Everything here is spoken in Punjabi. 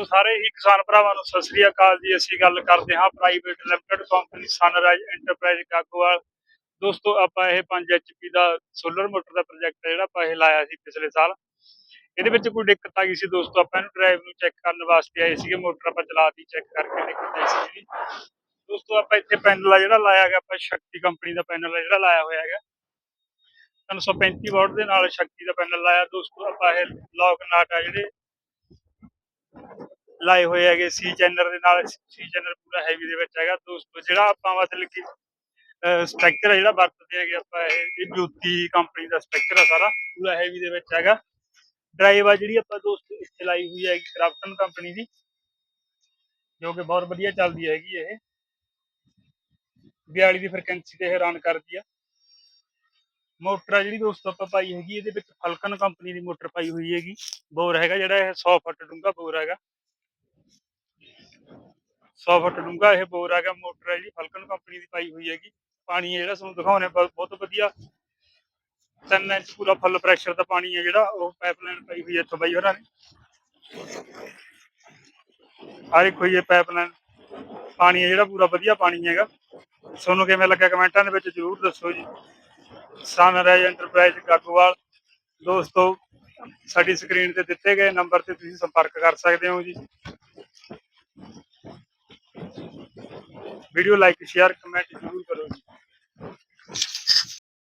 ਦੋਸਤੋ ਸਾਰੇ ਹੀ ਕਿਸਾਨ ਭਰਾਵਾਂ ਨੂੰ ਸਤਿ ਸ੍ਰੀ ਅਕਾਲ ਜੀ। ਅਸੀਂ ਗੱਲ ਕਰਦੇ ਹਾਂ private limited company Sunrise Enterprises Gagowal. ਦੋਸਤੋ, ਆਪਾਂ ਇਹ 5 ਐਚਪੀ ਦਾ ਸੋਲਰ ਮੋਟਰ ਦਾ ਪ੍ਰੋਜੈਕਟ ਜਿਹੜਾ ਆਪਾਂ ਇਹ ਲਾਇਆ ਸੀ ਪਿਛਲੇ ਸਾਲ। ਇਹਦੇ ਵਿੱਚ ਕੋਈ ਦਿੱਕਤ ਆ ਗਈ ਸੀ ਦੋਸਤੋ, ਆਪਾਂ ਇਹਨੂੰ ਡਰਾਈਵ ਨੂੰ ਚੈੱਕ ਕਰਨ ਵਾਸਤੇ ਆਏ ਸੀਗੇ। ਮੋਟਰ ਆਪਾਂ ਚਲਾਤੀ ਚੈੱਕ ਕਰਕੇ ਦਿੱਕਤ ਆਈ ਸੀ। ਜੀ ਦੋਸਤੋ, ਆਪਾਂ ਇੱਥੇ ਪੈਨਲ ਆ ਜਿਹੜਾ ਲਾਇਆ ਹੈਗਾ, ਆਪਾਂ ਸ਼ਕਤੀ ਕੰਪਨੀ ਦਾ ਪੈਨਲ ਆ ਜਿਹੜਾ ਲਾਇਆ ਹੋਇਆ ਹੈਗਾ। 335 ਵਾਟ ਦੇ ਨਾਲ ਸ਼ਕਤੀ ਦਾ ਪੈਨਲ ਲਾਇਆ। ਦੋਸਤੋ, ਆਪਾਂ ਇਹ ਲੌਕ ਨਾਟ ਆ ਜਿਹੜੇ ਲਾਏ ਹੋਏ ਹੈਗੇ ਸੀ, ਚੈਨਲ ਦੇ ਨਾਲ, ਸੀ ਚੈਨਲ ਪੂਰਾ ਹੈਵੀ ਦੇ ਵਿੱਚ ਹੈਗਾ। ਦੋਸਤੋ ਜਿਹੜਾ ਆਪਾਂ ਮਤਲਬ ਕਿ ਸਟ੍ਰਕਚਰ ਜਿਹੜਾ ਵਰਤਦੇ ਹੈਗੇ ਆਪਾਂ, ਇਹ ਜੋਤੀ ਕੰਪਨੀ ਦਾ ਸਟ੍ਰਕਚਰ ਆ ਸਾਰਾ, ਪੂਰਾ ਹੈਵੀ ਦੇ ਵਿੱਚ ਹੈਗਾ। ਡਰਾਈਵ ਆ ਜਿਹੜੀ ਆਪਾਂ ਦੋਸਤੋ ਇੱਥੇ ਲਾਈ ਹੋਈ ਹੈਗੀ ਕ੍ਰਾਫਟਨ ਕੰਪਨੀ ਦੀ, ਜੋ ਕਿ ਬਹੁਤ ਵਧੀਆ ਚੱਲਦੀ ਹੈਗੀ ਇਹ। 42 ਦੀ ਫ੍ਰੀਕੁਐਂਸੀ ਤੇ ਇਹ ਕਰਦੀ ਆ। ਮੋਟਰ ਆ ਜਿਹੜੀ ਦੋਸਤੋ ਆਪਾਂ ਪਾਈ ਹੈਗੀ, ਇਹਦੇ ਵਿੱਚ ਫਲਕਨ ਕੰਪਨੀ ਦੀ ਮੋਟਰ ਪਾਈ ਹੋਈ ਹੈਗੀ। ਬੋਰ ਹੈਗਾ ਜਿਹੜਾ, ਇਹ 100 ਫੁੱਟ ਡੂੰਘਾ ਬੋਰ ਹੈਗਾ। 100 ਫੁੱਟ ਡੂੰਘਾ ਇਹ ਬੋਰ ਹੈਗਾ ਮੋਟਰ ਹੈ ਜਿਹੜੀ ਫਲਕਨ ਕੰਪਨੀ ਦੀ ਪਾਈ ਹੋਈ ਹੈਗੀ। ਪਾਣੀ ਹੈ ਜਿਹੜਾ ਤੁਹਾਨੂੰ ਦਿਖਾਉਣੇ ਬਹੁਤ ਵਧੀਆ। 3 ਇੰਚ ਪੂਰਾ ਫੁੱਲ ਪ੍ਰੈਸ਼ਰ ਦਾ ਪਾਣੀ ਹੈ ਜਿਹੜਾ, ਉਹ ਪਾਈਪਲਾਈਨ ਪਾਈ ਹੋਈ ਹੈ ਇੱਥੋਂ ਬਾਈ ਹੋਰਾਂ ਨੇ। ਹਰ ਇੱਕ ਹੋਈ ਪਾਈਪਲਾਈਨ ਪਾਣੀ ਹੈ ਜਿਹੜਾ ਪੂਰਾ ਵਧੀਆ ਪਾਣੀ ਹੈਗਾ। ਤੁਹਾਨੂੰ ਕਿਵੇਂ ਲੱਗਿਆ ਕਮੈਂਟਾਂ ਦੇ ਵਿੱਚ ਜਰੂਰ ਦੱਸੋ ਜੀ। ਸਨਰਾਈਜ਼ ਐਂਟਰਪ੍ਰਾਈਜ਼ ਗਾਗੋਵਾਲ ਦੋਸਤੋ, ਸਾਡੀ ਸਕਰੀਨ ਤੇ ਦਿੱਤੇ ਗਏ ਨੰਬਰ ਤੇ ਤੁਸੀਂ ਸੰਪਰਕ ਕਰ ਸਕਦੇ ਹੋ ਜੀ। ਵੀਡੀਓ ਲਾਈਕ ਸ਼ੇਅਰ ਕਮੈਂਟ ਜ਼ਰੂਰ ਕਰੋ ਜੀ